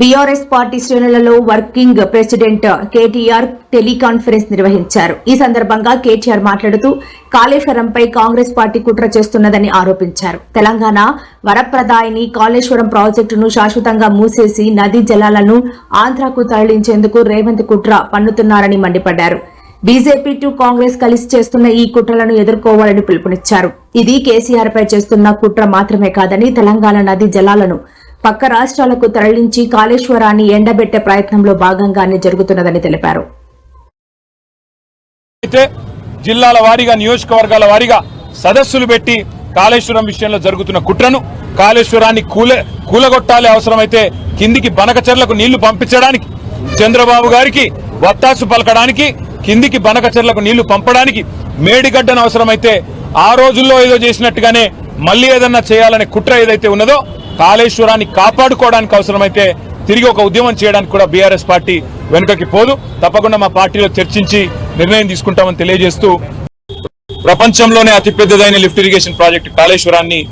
BRS party శ్రేణులలో working president KTR teleconference నిర్వహించారు. ఈ సందర్భంగా కేటీఆర్ మాట్లాడుతూ కాళేశ్వరంపై కాంగ్రెస్ పార్టీ కుట్ర చేస్తున్నదని ఆరోపించారు. తెలంగాణ వరప్రదాయిని కాళేశ్వరం ప్రాజెక్టును శాశ్వతంగా మూసేసి నదీ జలాలను ఆంధ్రాకు తరలించేందుకు రేవంత్ కుట్ర పన్నుతున్నారని మండిపడ్డారు. బీజేపీ టు కాంగ్రెస్ కలిసి చేస్తున్న ఈ కుట్రలను ఎదుర్కోవాలని పిలుపునిచ్చారు. ఇది కేసీఆర్ పై చేస్తున్న కుట్ర మాత్రమే కాదని తెలంగాణ నదీ జలాలను పక్క రాష్ట్రాలకు తరలించి కాళేశ్వరాన్ని ఎండబెట్టే ప్రయత్నంలో భాగంగానే జరుగుతున్నదని తెలిపారు. అయితే జిల్లాల వారీగా నియోజకవర్గాల వారీగా సదస్సులు పెట్టి కాళేశ్వరం విషయంలో జరుగుతున్న కుట్రను కాళేశ్వరాన్ని కూల కూలగొట్టాలి అవసరమైతే కిందికి బనకచెర్లకు నీళ్ళు పంపించడానికి చంద్రబాబు గారికి వత్తాసు పలకడానికి కిందికి బనకచెర్లకు నీళ్ళు పంపడానికి మేడిగడ్డను అవసరమైతే ఆ రోజుల్లో ఏదో చేసినట్టుగానే మళ్ళీ ఏదన్నా చేయాలనే కుట్ర ఏదైతే ఉన్నదో కాళేశ్వరాన్ని కాపాడుకోవడానికి అవసరమైతే తిరిగి ఒక ఉద్యమం చేయడానికి కూడా బీఆర్ఎస్ పార్టీ వెనుకకి పోదు. తప్పకుండా మా పార్టీలో చర్చించి నిర్ణయం తీసుకుంటామని తెలియజేస్తూ ప్రపంచంలోనే అతిపెద్దదైన లిఫ్ట్ ఇరిగేషన్ ప్రాజెక్టు కాళేశ్వరాన్ని